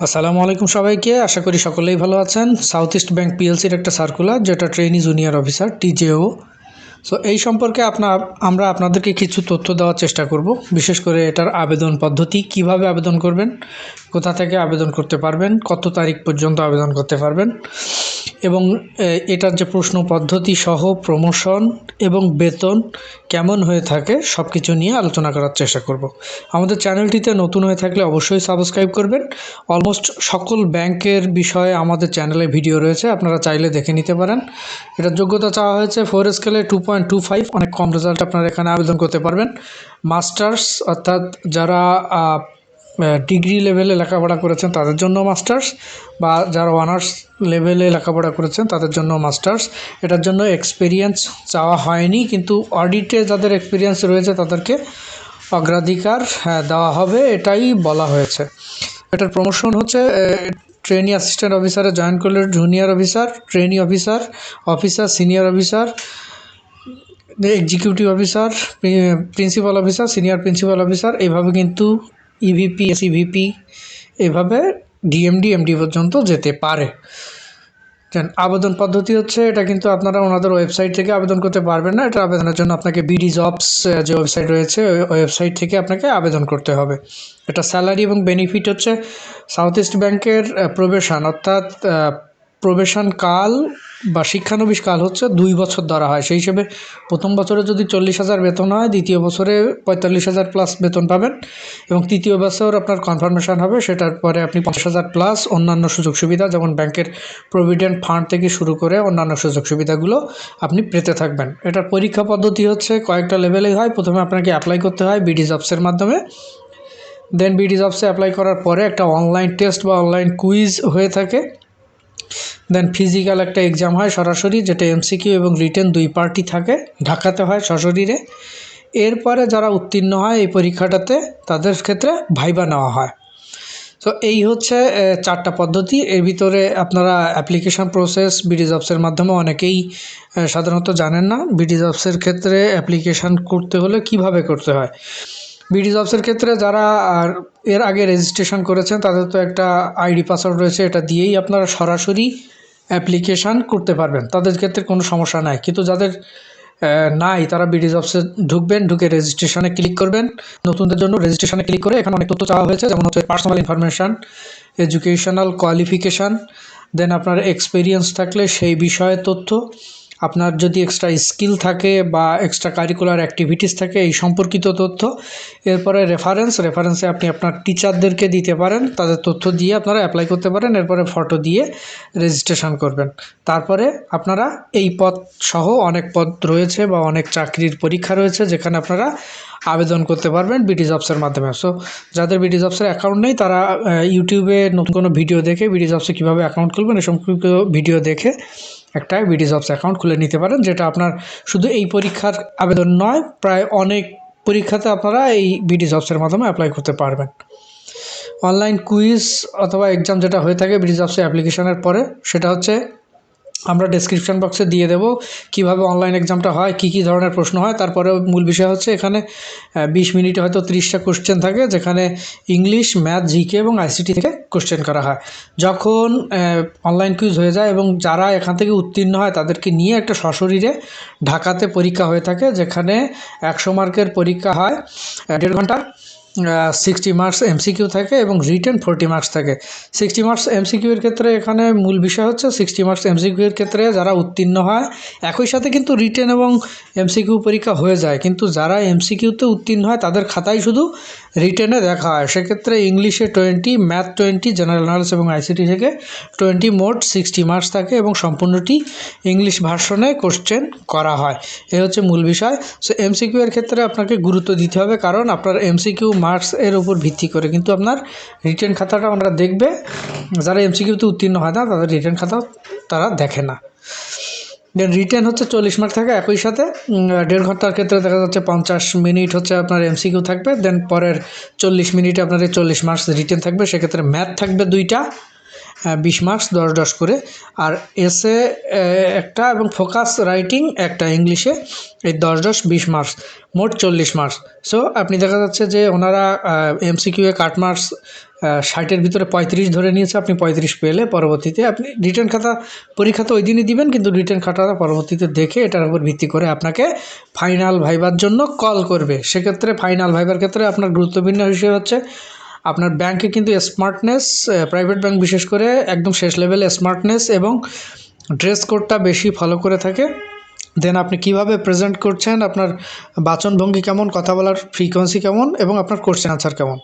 আসসালামু আলাইকুম সবাইকে। আশা করি সকলেই ভালো আছেন। সাউথ ইস্ট ব্যাংক পিএলসির একটা সার্কুলার যেটা trainee junior officer TJO so এই সম্পর্কে আপনার, আমরা আপনাদেরকে কিছু তথ্য দেওয়ার চেষ্টা করব। বিশেষ করে এটার আবেদন পদ্ধতি, কীভাবে আবেদন করবেন, কোথা থেকে আবেদন করতে পারবেন, কত তারিখ পর্যন্ত আবেদন করতে পারবেন। এবং এটার যে প্রশ্ন পদ্ধতি সহ প্রমোশন এবং বেতন কেমন হয়ে থাকে সব কিছু নিয়ে আলোচনা করার চেষ্টা করব। আমাদের চ্যানেলটিতে নতুন হয়ে থাকলে অবশ্যই সাবস্ক্রাইব করবেন। অলমোস্ট সকল ব্যাংকের বিষয়ে আমাদের চ্যানেলে ভিডিও রয়েছে, আপনারা চাইলে দেখে নিতে পারেন। এটার যোগ্যতা চাওয়া হয়েছে ফোর স্কেলে টু পয়েন্ট টু ফাইভ, অনেক কম রেজাল্ট আপনারা এখানে আবেদন করতে পারবেন। মাস্টার্স, অর্থাৎ যারা ডিগ্রি লেভেলে লেখাপড়া করেছেন তাদের জন্য মাস্টার্স বা যারা অনার্স লেভেলে লেখাপড়া করেছেন তাদের জন্য মাস্টার্স এটার জন্য এক্সপিরিয়েন্স চাওয়া হয়নি কিন্তু অডিটে যাদের এক্সপিরিয়েন্স রয়েছে তাদেরকে অগ্রাধিকার হ্যাঁ, দেওয়া হবে এটাই বলা হয়েছে। এটার প্রমোশন হচ্ছে ট্রেনি অ্যাসিস্ট্যান্ট অফিসারে জয়েন করলে junior officer trainee officer officer senior officer executive officer principal officer senior principal officer এইভাবে কিন্তু ইভিপি এসইভিপি এভাবে ডিএমডি এমডি পর্যন্ত যেতে পারে। দেন আবেদন পদ্ধতি হচ্ছে, এটা কিন্তু আপনারা ওনাদের ওয়েবসাইট থেকে আবেদন করতে পারবেন না। এটা আবেদনের জন্য আপনাকে বিডি জবস যে ওয়েবসাইট রয়েছে, ওই ওয়েবসাইট থেকে আপনাকে আবেদন করতে হবে। এটা স্যালারি এবং বেনিফিট হচ্ছে সাউথ ইস্ট ব্যাংকের প্রবেশন, অর্থাৎ প্রবেশন কাল বা শিক্ষানবিশ কাল হচ্ছে দুই বছর ধরা হয়। সেই হিসেবে প্রথম বছরে যদি চল্লিশ হাজার বেতন হয়, দ্বিতীয় বছরে পঁয়তাল্লিশ হাজার প্লাস বেতন পাবেন এবং তৃতীয় বছর আপনার কনফার্মেশন হবে, সেটার পরে আপনি পঞ্চাশ হাজার প্লাস অন্যান্য সুযোগ সুবিধা যেমন ব্যাংকের প্রভিডেন্ট ফান্ড থেকে শুরু করে অন্যান্য সুযোগ সুবিধাগুলো আপনি পেতে থাকবেন। এটার পরীক্ষা পদ্ধতি হচ্ছে কয়েকটা লেভেলেই হয়। প্রথমে আপনাকে অ্যাপ্লাই করতে হয় বিডি জবসের মাধ্যমে। দেন বিডি জবসে অ্যাপ্লাই করার পরে একটা অনলাইন টেস্ট বা অনলাইন কুইজ হয়ে থাকে। দেন ফিজিক্যাল একটা এক্সাম হয় সরাসরি, যেটা এমসিকিউ এবং রিটেন দুই পার্টি থাকে, ঢাকাতে হয় সশরীরে। এরপরে যারা উত্তীর্ণ হয় এই পরীক্ষাটাতে, তাদের ক্ষেত্রে ভাইবা নেওয়া হয়। তো এই হচ্ছে চারটা পদ্ধতি। এর ভিতরে আপনারা অ্যাপ্লিকেশান প্রসেস বিডি জবসের মাধ্যমে অনেকেই সাধারণত জানেন না। বিডি জবসের ক্ষেত্রে অ্যাপ্লিকেশান করতে হলে কীভাবে করতে হয়? বিডি জবসের ক্ষেত্রে যারা এর আগে রেজিস্ট্রেশন করেছেন, তাদের তো একটা আইডি পাসওয়ার্ড রয়েছে, এটা দিয়েই আপনারা সরাসরি অ্যাপ্লিকেশান করতে পারবেন। তাদের ক্ষেত্রে কোনো সমস্যা নাই। কিন্তু যাদের নাই, তারা বিডি জবসে ঢুকবেন, ঢুকে রেজিস্ট্রেশনে ক্লিক করবেন। নতুনদের জন্য রেজিস্ট্রেশনে ক্লিক করে এখানে অনেক তথ্য চাওয়া হয়েছে, যেমন হচ্ছে personal information educational qualification then আপনার এক্সপিরিয়েন্স থাকলে সেই বিষয়ে তথ্য আপনার যদি এক্সট্রা স্কিল থাকে বা এক্সট্রা কারিকুলার অ্যাক্টিভিটিস থাকে, এই সম্পর্কিত তথ্য। এরপরে রেফারেন্স রেফারেন্সে আপনি আপনার টিচারদেরকে দিতে পারেন, তাদের তথ্য দিয়ে আপনারা অ্যাপ্লাই করতে পারেন, এরপরে ফটো দিয়ে রেজিস্ট্রেশন করবেন। তারপরে আপনারা এই পদ সহ অনেক পদ রয়েছে বা অনেক চাকরির পরীক্ষা রয়েছে, যেখানে আপনারা আবেদন করতে পারবেন বিডি জবসের মাধ্যমে। সো যাদের বিডি জবসের অ্যাকাউন্ট নেই, তারা ইউটিউবে নতুন কোনো ভিডিও দেখে বিডি জবসে কীভাবে অ্যাকাউন্ট খুলবেন, এই সম্পর্কিত ভিডিও দেখে একটা বিডি জবস অ্যাকাউন্ট খুলে নিতে পারেন, যেটা আপনার শুধু এই পরীক্ষার আবেদন নয়, প্রায় অনেক পরীক্ষাতে আপনারা এই বিডি জবসের মাধ্যমে অ্যাপ্লাই করতে পারবেন। অনলাইন কুইজ অথবা এক্সাম যেটা হয়ে থাকে বিডি জবসের অ্যাপ্লিকেশনের পরে, সেটা হচ্ছে আমরা ডেসক্রিপশন বক্সে দিয়ে দেব কীভাবে অনলাইন এক্সামটা হয়, কী কী ধরনের প্রশ্ন হয়। তারপরে মূল বিষয় হচ্ছে এখানে বিশ মিনিটে হয়তো তিরিশটা কোশ্চেন থাকে, যেখানে ইংলিশ ম্যাথ জিকে এবং আইসিটি থেকে কোশ্চেন করা হয়। যখন অনলাইন কুইজ হয়ে যায় এবং যারা এখান থেকে উত্তীর্ণ হয়, তাদেরকে নিয়ে একটা সশরীরে ঢাকাতে পরীক্ষা হয়ে থাকে, যেখানে একশো মার্কের পরীক্ষা হয় দেড় ঘণ্টা সিক্সটি মার্কস এমসিকিউ থাকে এবং রিটেন ফোরটি মার্কস থাকে। সিক্সটি মার্কস এমসিকিউ এর ক্ষেত্রে এখানে মূল বিষয় হচ্ছে সিক্সটি মার্কস এমসিকিউ এর ক্ষেত্রে যারা উত্তীর্ণ হয়, একই সাথে কিন্তু রিটেন এবং এমসিকিউ পরীক্ষা হয়ে যায়। কিন্তু যারা এমসিকিউতে উত্তীর্ণ হয়, তাদের খাতায় শুধু রিটেনে দেখা হয়। সেক্ষেত্রে ইংলিশে twenty math twenty general knowledge এবং আইসিটি থেকে টোয়েন্টি মোট সিক্সটি মার্কস থাকে এবং সম্পূর্ণটি ইংলিশ ভার্সনে কোশ্চেন করা হয়। এ হচ্ছে মূল বিষয়। সো এমসিকিউ এর ক্ষেত্রে আপনাকে গুরুত্ব দিতে হবে কারণ আপনার এমসিকিউ মার্কস এর উপর ভিত্তি করে। কিন্তু আপনার রিটার্ন খাতাটা আমরা দেখবে, যারা এমসিকিউতে উত্তীর্ণ হয় না, তাদের রিটার্ন খাতা তারা দেখে না। দেন রিটার্ন হচ্ছে চল্লিশ মার্ক থাকে একই সাথে। দেড় ঘণ্টার ক্ষেত্রে দেখা যাচ্ছে পঞ্চাশ মিনিট হচ্ছে আপনার এমসিকিউ থাকবে। দেন পরের চল্লিশ মিনিটে আপনার এই চল্লিশ মার্কস রিটার্ন থাকবে। সেক্ষেত্রে ম্যাথ থাকবে দুইটা। বিশ মার্কস দশ দশ করে। আর এসে একটা এবং ফোকাস রাইটিং একটা ইংলিশে, এই দশ দশ, বিশ মার্কস মোট চল্লিশ মার্কস সো আপনি দেখা যাচ্ছে যে ওনারা এমসিকিউ এ কাট মার্কস ষাটের ভিতরে পঁয়ত্রিশ ধরে নিয়েছে, আপনি পঁয়ত্রিশ পেলে পরবর্তীতে আপনি রিটার্ন খাতা, পরীক্ষা তো ওই দিনই দিবেন, কিন্তু রিটার্ন খাতাটা পরবর্তীতে দেখে এটার উপর ভিত্তি করে আপনাকে ফাইনাল ভাইবার জন্য কল করবে। সেক্ষেত্রে ফাইনাল ভাইবার ক্ষেত্রে আপনার গুরুত্বপূর্ণ বিষয় হচ্ছে আপনার ব্যাংকে কিন্তু স্মার্টনেস প্রাইভেট ব্যাংক বিশেষ করে একদম শেষ লেভেলে স্মার্টনেস এবং ড্রেস কোডটা বেশি ফলো করে থাকে। দেন আপনি কীভাবে প্রেজেন্ট করছেন, আপনার বাচনভঙ্গি কেমন, কথা বলার ফ্রিকোয়েন্সি কেমন এবং আপনার কোশ্চেন আনসার কেমন।